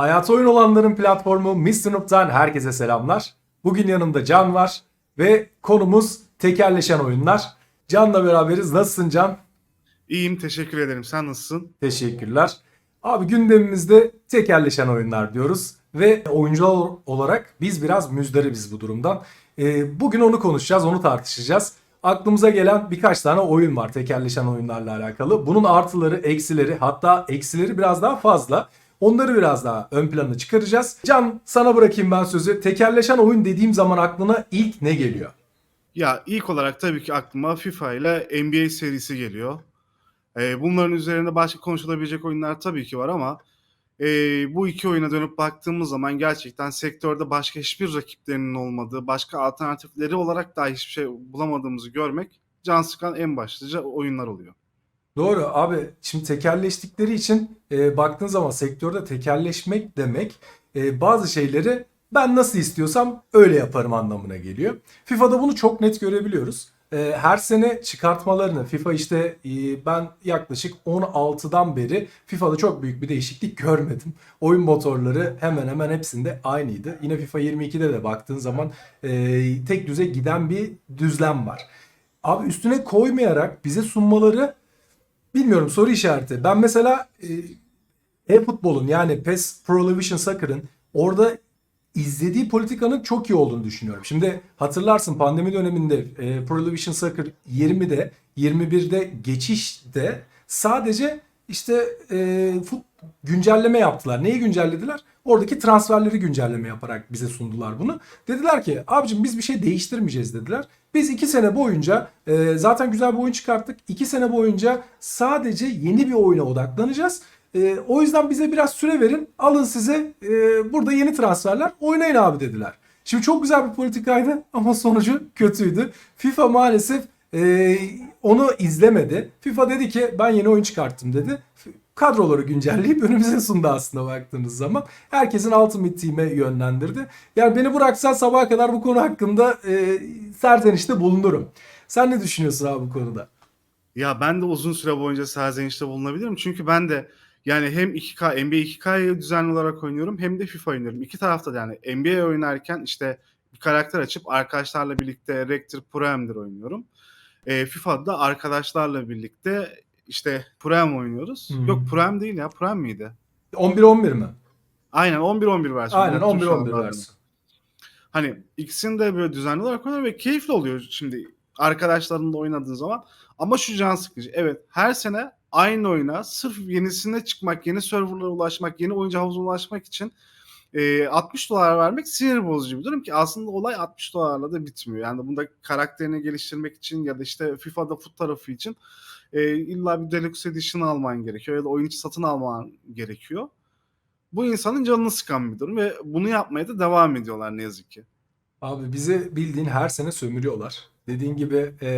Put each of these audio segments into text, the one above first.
Hayat oyun olanların platformu Mr. Noob'dan herkese selamlar. Bugün yanımda Can var ve konumuz tekerleşen oyunlar. Can'la beraberiz. Nasılsın Can? İyiyim teşekkür ederim. Sen nasılsın? Teşekkürler. Abi gündemimizde tekerleşen oyunlar diyoruz ve oyuncular olarak biz biraz müzdaribiz bu durumdan. Ee, bugün onu konuşacağız, onu tartışacağız. Aklımıza gelen birkaç tane oyun var tekerleşen oyunlarla alakalı. Bunun artıları, eksileri hatta eksileri biraz daha fazla. Onları biraz daha ön plana çıkaracağız. Can sana bırakayım ben sözü. Tekerleşen oyun dediğim zaman aklına ilk ne geliyor? Ya ilk olarak tabii ki aklıma FIFA ile NBA serisi geliyor. Ee, bunların üzerinde başka konuşulabilecek oyunlar tabii ki var ama e, bu iki oyuna dönüp baktığımız zaman gerçekten sektörde başka hiçbir rakiplerinin olmadığı, başka alternatifleri olarak daha hiçbir şey bulamadığımızı görmek can sıkan en başlıca oyunlar oluyor. Doğru abi şimdi tekerleştikleri için e, baktığın zaman sektörde tekerleşmek demek e, bazı şeyleri ben nasıl istiyorsam öyle yaparım anlamına geliyor. FIFA'da bunu çok net görebiliyoruz. E, her sene çıkartmalarını FIFA işte e, ben yaklaşık 16'dan beri FIFA'da çok büyük bir değişiklik görmedim. Oyun motorları hemen hemen hepsinde aynıydı. Yine FIFA 22'de de baktığın zaman e, tek düze giden bir düzlem var. Abi üstüne koymayarak bize sunmaları Bilmiyorum soru işareti. Ben mesela e-futbolun yani PES Pro Evolution Soccer'ın orada izlediği politikanın çok iyi olduğunu düşünüyorum. Şimdi hatırlarsın pandemi döneminde e, Pro Evolution Soccer 20'de 21'de geçişte sadece işte e, fut, güncelleme yaptılar. Neyi güncellediler? Oradaki transferleri güncelleme yaparak bize sundular bunu. Dediler ki abicim biz bir şey değiştirmeyeceğiz dediler. Biz iki sene boyunca e, zaten güzel bir oyun çıkarttık. İki sene boyunca sadece yeni bir oyuna odaklanacağız. E, o yüzden bize biraz süre verin. Alın size e, burada yeni transferler oynayın abi dediler. Şimdi çok güzel bir politikaydı ama sonucu kötüydü. FIFA maalesef e, onu izlemedi. FIFA dedi ki ben yeni oyun çıkarttım dedi. Kadroları güncelleyip önümüze sundu aslında baktığınız zaman. Herkesin Ultimate Team'e yönlendirdi. Yani beni bıraksan sabaha kadar bu konu hakkında e, serzenişte bulunurum. Sen ne düşünüyorsun abi bu konuda? Ya ben de uzun süre boyunca serzenişte bulunabilirim. Çünkü ben de yani hem 2K, NBA 2K'yı düzenli olarak oynuyorum hem de FIFA oynuyorum. İki tarafta da yani NBA oynarken işte bir karakter açıp arkadaşlarla birlikte Rector Prem'dir oynuyorum. E, FIFA'da arkadaşlarla birlikte işte Prem oynuyoruz. Hı. Yok Prem değil ya Prem miydi? 11-11 mi? Aynen 11-11 versiyonu. Aynen Unuttum şu 11-11 anda adını. versiyon. Hani ikisini de böyle düzenli olarak oynuyorum ve keyifli oluyor şimdi arkadaşlarınla oynadığın zaman. Ama şu can sıkıcı. Evet her sene aynı oyuna sırf yenisine çıkmak, yeni serverlara ulaşmak, yeni oyuncu havuzuna ulaşmak için e, 60 dolar vermek sinir bozucu bir durum ki aslında olay 60 dolarla da bitmiyor. Yani bunda karakterini geliştirmek için ya da işte FIFA'da fut tarafı için e, illa bir Deluxe Edition alman gerekiyor ya da oyun içi satın alman gerekiyor. Bu insanın canını sıkan bir durum ve bunu yapmaya da devam ediyorlar ne yazık ki. Abi bizi bildiğin her sene sömürüyorlar. Dediğin gibi e,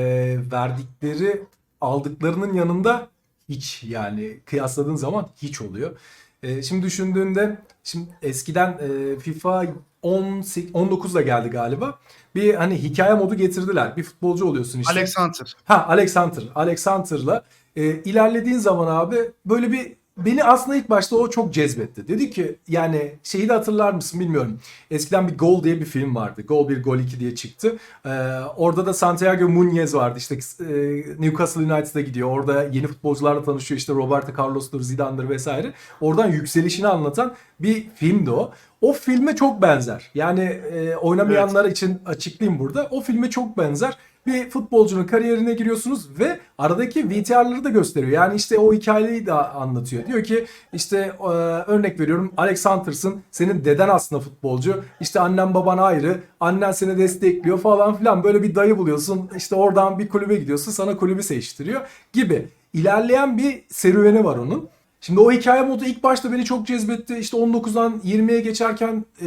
verdikleri aldıklarının yanında hiç yani kıyasladığın zaman hiç oluyor. E, şimdi düşündüğünde şimdi eskiden e, FIFA 18, 19'da geldi galiba. Bir hani hikaye modu getirdiler. Bir futbolcu oluyorsun işte. Alex Hunter. Ha Alex Hunter. Alex Hunter'la e, ilerlediğin zaman abi böyle bir beni aslında ilk başta o çok cezbetti. Dedi ki yani şeyi de hatırlar mısın bilmiyorum. Eskiden bir Gol diye bir film vardı. Gol 1 Gol 2 diye çıktı. Ee, orada da Santiago Muñez vardı. İşte e, Newcastle United'a gidiyor. Orada yeni futbolcularla tanışıyor. İşte Roberto Carlos'tur, Zidane'dır vesaire. Oradan yükselişini anlatan bir filmdi o. O filme çok benzer. Yani e, oynamayanlar için açıklayayım burada. O filme çok benzer. Bir futbolcunun kariyerine giriyorsunuz ve aradaki VTR'ları da gösteriyor. Yani işte o hikayeyi de anlatıyor. Diyor ki işte e, örnek veriyorum Alex Hunter'sın. Senin deden aslında futbolcu. İşte annen baban ayrı. Annen seni destekliyor falan filan. Böyle bir dayı buluyorsun. İşte oradan bir kulübe gidiyorsun. Sana kulübü seçtiriyor gibi. İlerleyen bir serüveni var onun. Şimdi o hikaye modu ilk başta beni çok cezbetti. İşte 19'dan 20'ye geçerken e,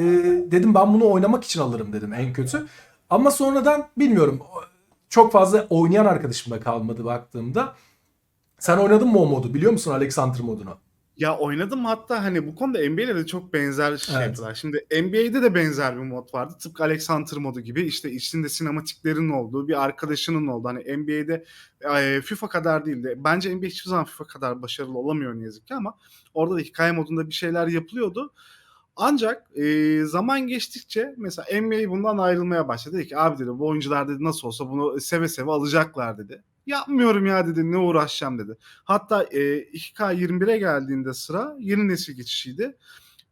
dedim ben bunu oynamak için alırım dedim en kötü. Ama sonradan bilmiyorum çok fazla oynayan arkadaşım da kalmadı baktığımda. Sen oynadın mı o modu biliyor musun Alexander modunu? Ya oynadım hatta hani bu konuda NBA'de de çok benzer şey Evet. yaptılar. Şimdi NBA'de de benzer bir mod vardı. Tıpkı Alex Hunter modu gibi işte içinde sinematiklerin olduğu bir arkadaşının olduğu. Hani NBA'de FIFA kadar değildi. Bence NBA hiçbir zaman FIFA kadar başarılı olamıyor ne yazık ki ama orada da hikaye modunda bir şeyler yapılıyordu. Ancak e, zaman geçtikçe mesela NBA bundan ayrılmaya başladı. Dedi ki abi dedi bu oyuncular dedi nasıl olsa bunu seve seve alacaklar dedi. Yapmıyorum ya dedi ne uğraşacağım dedi. Hatta e, 2K21'e geldiğinde sıra yeni nesil geçişiydi.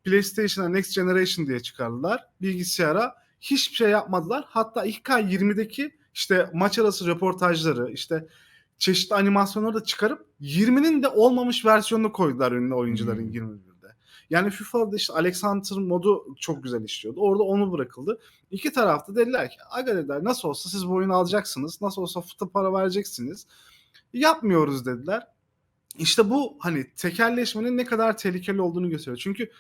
PlayStation'a Next Generation diye çıkardılar. Bilgisayara hiçbir şey yapmadılar. Hatta 2K20'deki işte maç arası röportajları işte çeşitli animasyonları da çıkarıp 20'nin de olmamış versiyonunu koydular önüne oyuncuların Hmm. 21'de. Yani FIFA'da işte Alexander modu çok güzel işliyordu. Orada onu bırakıldı. İki tarafta dediler ki aga dediler nasıl olsa siz bu oyunu alacaksınız. Nasıl olsa fıtı para vereceksiniz. Yapmıyoruz dediler. İşte bu hani tekelleşmenin ne kadar tehlikeli olduğunu gösteriyor. Çünkü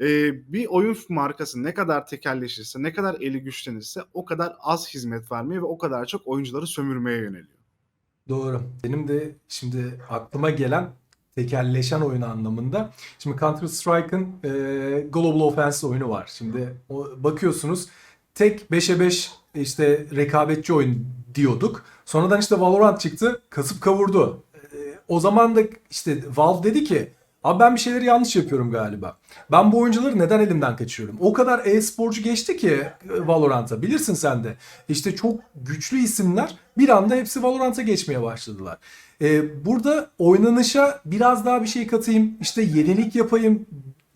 e, bir oyun markası ne kadar tekelleşirse, ne kadar eli güçlenirse o kadar az hizmet vermeye ve o kadar çok oyuncuları sömürmeye yöneliyor. Doğru. Benim de şimdi aklıma gelen tekelleşen oyun anlamında. Şimdi Counter Strike'ın e, Global Offensive oyunu var. Şimdi o, bakıyorsunuz tek 5'e 5 işte rekabetçi oyun diyorduk. Sonradan işte Valorant çıktı. Kasıp kavurdu. E, o zaman da işte Valve dedi ki Abi ben bir şeyleri yanlış yapıyorum galiba. Ben bu oyuncuları neden elimden kaçırıyorum? O kadar e-sporcu geçti ki e, Valorant'a. Bilirsin sen de. İşte çok güçlü isimler bir anda hepsi Valorant'a geçmeye başladılar. Ee, burada oynanışa biraz daha bir şey katayım, işte yenilik yapayım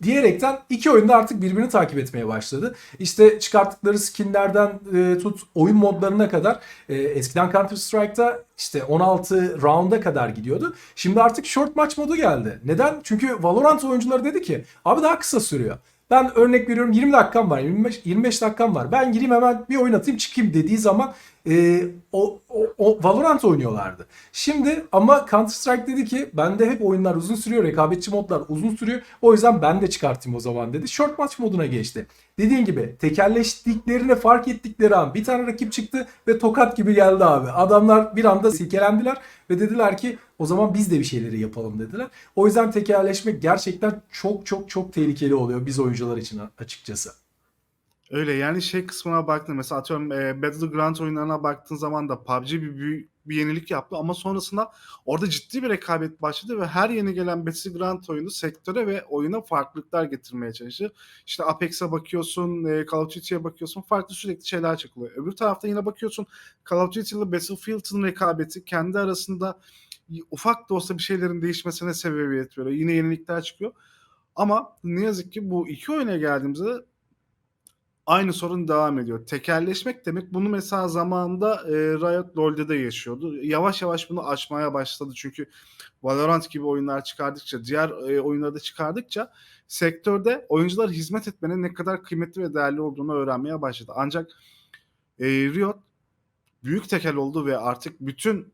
diyerekten iki oyunda artık birbirini takip etmeye başladı. İşte çıkarttıkları skinlerden e, tut oyun modlarına kadar e, eskiden Counter Strike'da işte 16 round'a kadar gidiyordu. Şimdi artık short maç modu geldi. Neden? Çünkü Valorant oyuncuları dedi ki abi daha kısa sürüyor. Ben örnek veriyorum 20 dakikam var, 25, 25 dakikam var. Ben gireyim hemen bir oyun atayım çıkayım dediği zaman e, o, o, o Valorant oynuyorlardı. Şimdi ama Counter Strike dedi ki bende hep oyunlar uzun sürüyor, rekabetçi modlar uzun sürüyor. O yüzden ben de çıkartayım o zaman dedi. Short match moduna geçti. Dediğin gibi tekelleştiklerini fark ettikleri an bir tane rakip çıktı ve tokat gibi geldi abi. Adamlar bir anda silkelendiler ve dediler ki o zaman biz de bir şeyleri yapalım dediler. O yüzden tekelleşmek gerçekten çok çok çok tehlikeli oluyor biz oyuncular için açıkçası. Öyle yani şey kısmına baktın mesela atıyorum e, Battleground oyunlarına baktığın zaman da PUBG bir, büyük bir yenilik yaptı ama sonrasında orada ciddi bir rekabet başladı ve her yeni gelen Battleground oyunu sektöre ve oyuna farklılıklar getirmeye çalıştı. İşte Apex'e bakıyorsun, e, Call of Duty'ye bakıyorsun farklı sürekli şeyler çıkıyor. Öbür tarafta yine bakıyorsun Call of Duty ile Battlefield'ın rekabeti kendi arasında ufak da olsa bir şeylerin değişmesine sebebiyet veriyor. Yine yenilikler çıkıyor. Ama ne yazık ki bu iki oyuna geldiğimizde aynı sorun devam ediyor. Tekelleşmek demek bunu mesela zamanında e, Riot LoL'de de yaşıyordu. Yavaş yavaş bunu aşmaya başladı. Çünkü Valorant gibi oyunlar çıkardıkça, diğer e, oyunları da çıkardıkça sektörde oyuncular hizmet etmenin ne kadar kıymetli ve değerli olduğunu öğrenmeye başladı. Ancak e, Riot büyük tekel oldu ve artık bütün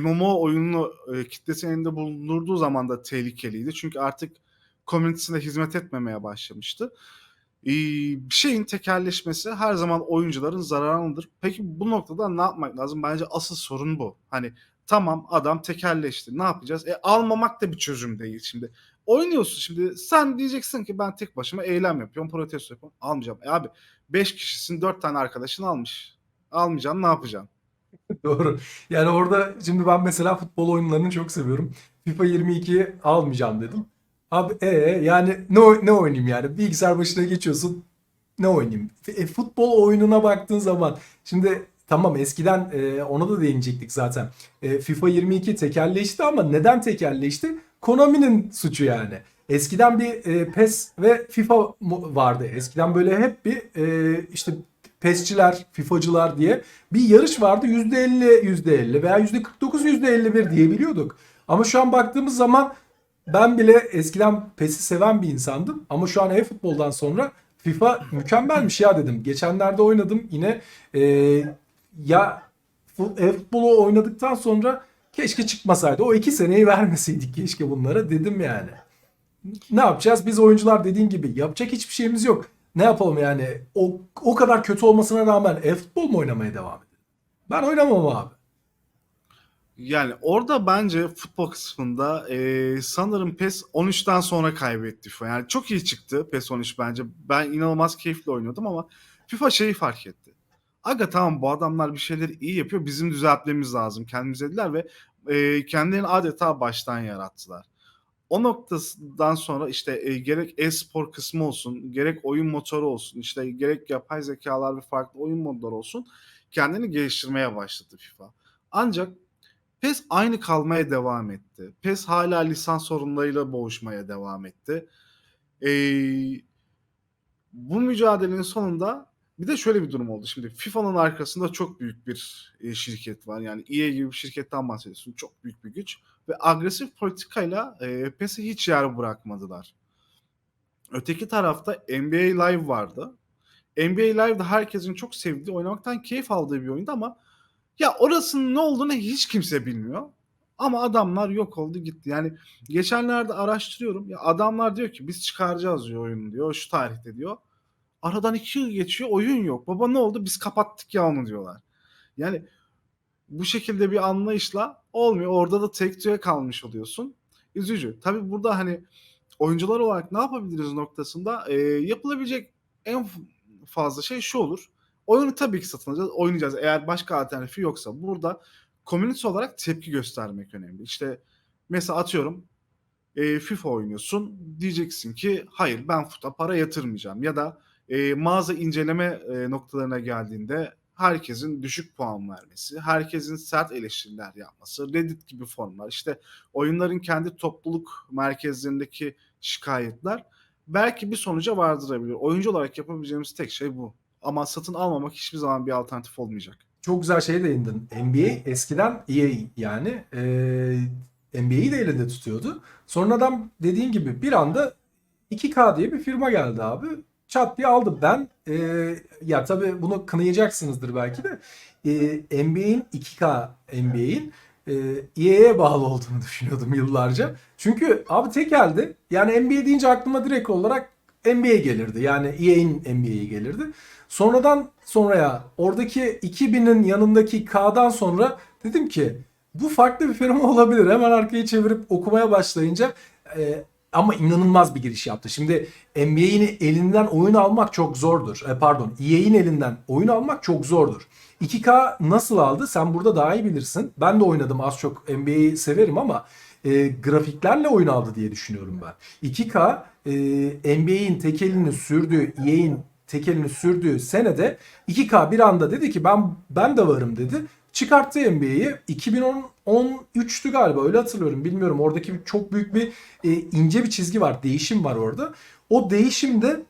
MMO oyununu e, kitlesi elinde bulundurduğu zaman da tehlikeliydi. Çünkü artık komünitesine hizmet etmemeye başlamıştı. Ee, bir şeyin tekelleşmesi her zaman oyuncuların zararıdır. Peki bu noktada ne yapmak lazım? Bence asıl sorun bu. Hani tamam adam tekelleşti. Ne yapacağız? E almamak da bir çözüm değil şimdi. Oynuyorsun şimdi sen diyeceksin ki ben tek başıma eylem yapıyorum, protesto yapıyorum. Almayacağım. E abi 5 kişisin 4 tane arkadaşın almış. Almayacaksın ne yapacaksın? Doğru. Yani orada şimdi ben mesela futbol oyunlarını çok seviyorum. FIFA 22'yi almayacağım dedim. Abi e yani ne ne oynayayım yani? Bilgisayar başına geçiyorsun. Ne oynayayım? E, futbol oyununa baktığın zaman şimdi tamam eskiden e, ona da değinecektik zaten. E, FIFA 22 tekelleşti ama neden tekelleşti? Konami'nin suçu yani. Eskiden bir e, PES ve FIFA vardı. Eskiden böyle hep bir e, işte PES'çiler, FIFA'cılar diye bir yarış vardı. %50, %50 veya %49, %51 diyebiliyorduk. Ama şu an baktığımız zaman ben bile eskiden PES'i seven bir insandım. Ama şu an e-futboldan sonra FIFA mükemmelmiş ya dedim. Geçenlerde oynadım yine e, ya fu- e-futbolu oynadıktan sonra keşke çıkmasaydı. O iki seneyi vermeseydik keşke bunlara dedim yani. Ne yapacağız? Biz oyuncular dediğin gibi yapacak hiçbir şeyimiz yok. Ne yapalım yani? O, o kadar kötü olmasına rağmen e-futbol mu oynamaya devam edelim? Ben oynamam abi. Yani orada bence futbol kısmında e, sanırım PES 13'ten sonra kaybetti FIFA. Yani çok iyi çıktı PES 13 bence. Ben inanılmaz keyifli oynuyordum ama FIFA şeyi fark etti. Aga tamam bu adamlar bir şeyleri iyi yapıyor. Bizim düzeltmemiz lazım kendimiz dediler ve e, kendilerini adeta baştan yarattılar. O noktadan sonra işte e, gerek e-spor kısmı olsun, gerek oyun motoru olsun, işte gerek yapay zekalar ve farklı oyun modları olsun kendini geliştirmeye başladı FIFA. Ancak PES aynı kalmaya devam etti. PES hala lisans sorunlarıyla boğuşmaya devam etti. Ee, bu mücadelenin sonunda bir de şöyle bir durum oldu. Şimdi FIFA'nın arkasında çok büyük bir e, şirket var. Yani EA gibi bir şirketten bahsediyorsun. Çok büyük bir güç. Ve agresif politikayla e, PES'e hiç yer bırakmadılar. Öteki tarafta NBA Live vardı. NBA Live'da herkesin çok sevdiği, oynamaktan keyif aldığı bir oyundu ama ya orasının ne olduğunu hiç kimse bilmiyor. Ama adamlar yok oldu gitti. Yani geçenlerde araştırıyorum. Ya adamlar diyor ki biz çıkaracağız diyor oyunu diyor. Şu tarihte diyor. Aradan iki yıl geçiyor oyun yok. Baba ne oldu? Biz kapattık ya onu diyorlar. Yani bu şekilde bir anlayışla olmuyor. Orada da tek tüye kalmış oluyorsun. Üzücü. Tabii burada hani oyuncular olarak ne yapabiliriz noktasında e, yapılabilecek en fazla şey şu olur. Oyunu tabii ki satın alacağız, oynayacağız. Eğer başka alternatifi yoksa burada community olarak tepki göstermek önemli. İşte mesela atıyorum e, FIFA oynuyorsun. Diyeceksin ki hayır ben futa para yatırmayacağım. Ya da e, mağaza inceleme e, noktalarına geldiğinde herkesin düşük puan vermesi, herkesin sert eleştiriler yapması, Reddit gibi formlar, işte oyunların kendi topluluk merkezlerindeki şikayetler belki bir sonuca vardırabilir. Oyuncu olarak yapabileceğimiz tek şey bu. Ama satın almamak hiçbir zaman bir alternatif olmayacak. Çok güzel şeye değindin. NBA eskiden EA yani e, NBA'yi de elinde tutuyordu. Sonradan dediğin gibi bir anda 2K diye bir firma geldi abi. Çat diye aldı. Ben e, ya tabii bunu kınayacaksınızdır belki de e, NBA'in 2K NBA'in e, EA'ye bağlı olduğunu düşünüyordum yıllarca. Çünkü abi tek elde yani NBA deyince aklıma direkt olarak NBA gelirdi. Yani EA'in NBA'yi gelirdi. Sonradan sonraya oradaki 2000'in yanındaki K'dan sonra dedim ki bu farklı bir firma olabilir. Hemen arkayı çevirip okumaya başlayınca e, ama inanılmaz bir giriş yaptı. Şimdi NBA'in elinden oyun almak çok zordur. E, pardon, EA'in elinden oyun almak çok zordur. 2K nasıl aldı? Sen burada daha iyi bilirsin. Ben de oynadım az çok NBA'yi severim ama e, grafiklerle oyun aldı diye düşünüyorum ben. 2K e, NBA'in tekelini sürdüğü, EA'in tekelini sürdüğü senede 2K bir anda dedi ki ben ben de varım dedi. Çıkarttı NBA'yi. 2013'tü galiba öyle hatırlıyorum. Bilmiyorum oradaki bir- çok büyük bir e, ince bir çizgi var. Değişim var orada. O değişimde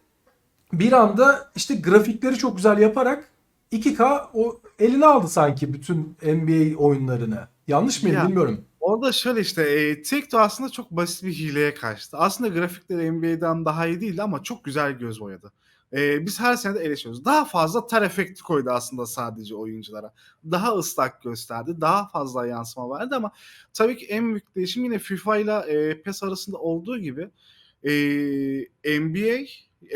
bir anda işte grafikleri çok güzel yaparak 2K o eline aldı sanki bütün NBA oyunlarını. Yanlış mıyım Ya, bilmiyorum. Orada şöyle işte e, Take-Two aslında çok basit bir hileye kaçtı. Aslında grafikleri NBA'den daha iyi değildi ama çok güzel göz boyadı. E, biz her sene de eleştiriyoruz. Daha fazla tar efekti koydu aslında sadece oyunculara. Daha ıslak gösterdi. Daha fazla yansıma verdi ama tabii ki en büyük değişim yine FIFA ile e, PES arasında olduğu gibi e, NBA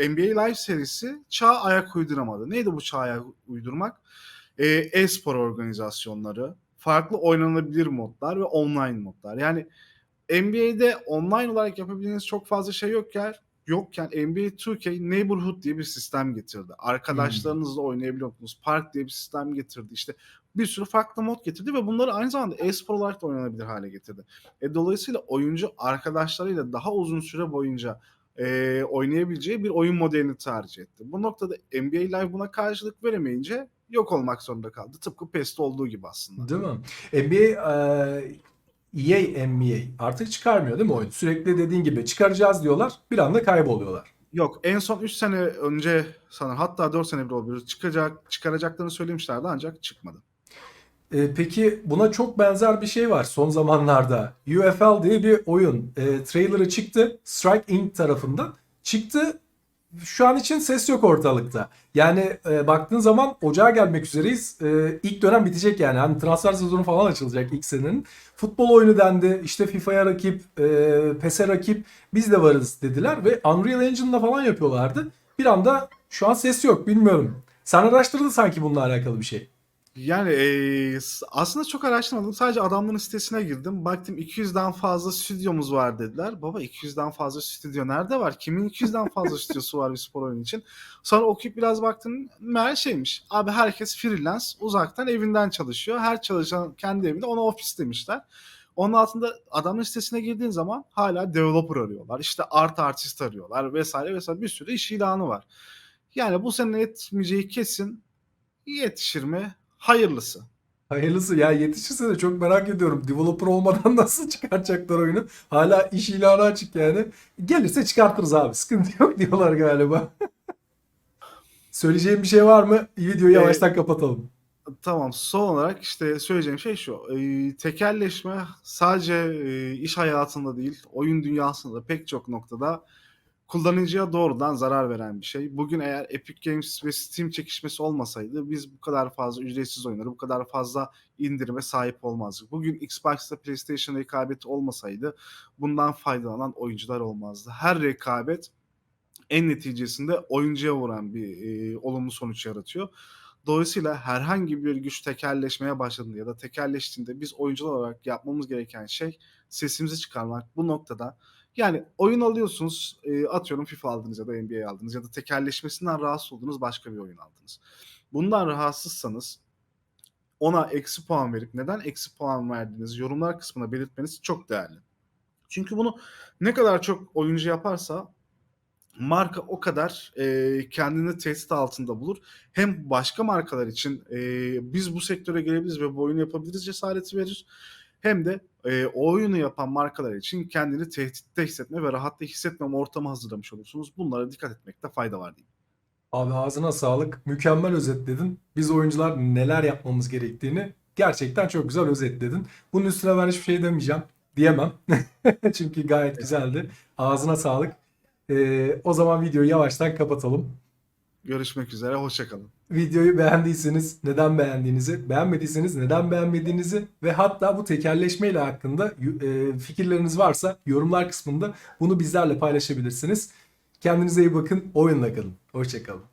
NBA Live serisi çağa ayak uyduramadı. Neydi bu çağa ayak uydurmak? E, e-spor organizasyonları, farklı oynanabilir modlar ve online modlar. Yani NBA'de online olarak yapabildiğiniz çok fazla şey yokken yokken NBA 2K Neighborhood diye bir sistem getirdi. Arkadaşlarınızla oynayabiliyorsunuz. Park diye bir sistem getirdi. İşte bir sürü farklı mod getirdi ve bunları aynı zamanda e-spor olarak da oynanabilir hale getirdi. E, dolayısıyla oyuncu arkadaşlarıyla daha uzun süre boyunca e, oynayabileceği bir oyun modelini tercih etti. Bu noktada NBA Live buna karşılık veremeyince yok olmak zorunda kaldı. Tıpkı PES'te olduğu gibi aslında. Değil mi? NBA e, EA NBA artık çıkarmıyor değil mi oyun? Sürekli dediğin gibi çıkaracağız diyorlar. Bir anda kayboluyorlar. Yok en son 3 sene önce sanırım hatta 4 sene bile olabilir çıkacak çıkaracaklarını söylemişlerdi ancak çıkmadı. E, peki buna çok benzer bir şey var son zamanlarda. UFL diye bir oyun. E, trailerı çıktı. Strike Inc tarafından. Çıktı. Şu an için ses yok ortalıkta. Yani e, baktığın zaman ocağa gelmek üzereyiz. E, ilk dönem bitecek yani. Hani transfer sezonu falan açılacak ilk senenin. Futbol oyunu dendi. İşte FIFA'ya rakip, e, PES'e rakip biz de varız dediler ve Unreal Engine'la falan yapıyorlardı. Bir anda şu an ses yok bilmiyorum. Sen araştırdın sanki bununla alakalı bir şey. Yani s- aslında çok araştırmadım. Sadece adamların sitesine girdim. Baktım 200'den fazla stüdyomuz var dediler. Baba 200'den fazla stüdyo nerede var? Kimin 200'den fazla stüdyosu var bir spor oyunu için? Sonra okuyup biraz baktım. Meğer şeymiş. Abi herkes freelance uzaktan evinden çalışıyor. Her çalışan kendi evinde ona ofis demişler. Onun altında adamın sitesine girdiğin zaman hala developer arıyorlar. İşte art artist arıyorlar vesaire vesaire bir sürü iş ilanı var. Yani bu sene yetmeyeceği kesin. Yetişir mi? Hayırlısı. Hayırlısı ya yetişirse de çok merak ediyorum. Developer olmadan nasıl çıkartacaklar oyunu? Hala iş ilanı açık yani. Gelirse çıkartırız abi. Sıkıntı yok diyorlar galiba. Söyleyeceğim bir şey var mı? Videoyu Ee, yavaştan kapatalım. Tamam. Son olarak işte söyleyeceğim şey şu. Ee, tekelleşme sadece e, iş hayatında değil, oyun dünyasında da pek çok noktada kullanıcıya doğrudan zarar veren bir şey. Bugün eğer Epic Games ve Steam çekişmesi olmasaydı biz bu kadar fazla ücretsiz oyunları, bu kadar fazla indirime sahip olmazdık. Bugün Xbox'ta PlayStation rekabeti olmasaydı bundan faydalanan oyuncular olmazdı. Her rekabet en neticesinde oyuncuya vuran bir e, olumlu sonuç yaratıyor. Dolayısıyla herhangi bir güç tekelleşmeye başladığında ya da tekelleştiğinde biz oyuncular olarak yapmamız gereken şey sesimizi çıkarmak. Bu noktada yani oyun alıyorsunuz e, atıyorum FIFA aldınız ya da NBA aldınız ya da tekelleşmesinden rahatsız olduğunuz başka bir oyun aldınız. Bundan rahatsızsanız ona eksi puan verip neden eksi puan verdiğinizi yorumlar kısmına belirtmeniz çok değerli. Çünkü bunu ne kadar çok oyuncu yaparsa marka o kadar e, kendini tehdit altında bulur. Hem başka markalar için e, biz bu sektöre girebiliriz ve bu oyunu yapabiliriz cesareti verir. Hem de e, o oyunu yapan markalar için kendini tehditte hissetme ve rahatta hissetmeme ortamı hazırlamış olursunuz. Bunlara dikkat etmekte fayda var diyeyim. Abi ağzına sağlık. Mükemmel özetledin. Biz oyuncular neler yapmamız gerektiğini gerçekten çok güzel özetledin. Bunun üstüne ben hiçbir şey demeyeceğim. Diyemem. Çünkü gayet güzeldi. Ağzına sağlık. Ee, o zaman videoyu yavaştan kapatalım. Görüşmek üzere, hoşçakalın. Videoyu beğendiyseniz neden beğendiğinizi, beğenmediyseniz neden beğenmediğinizi ve hatta bu tekelleşme ile hakkında e, fikirleriniz varsa yorumlar kısmında bunu bizlerle paylaşabilirsiniz. Kendinize iyi bakın, oyunla kalın. Hoşçakalın.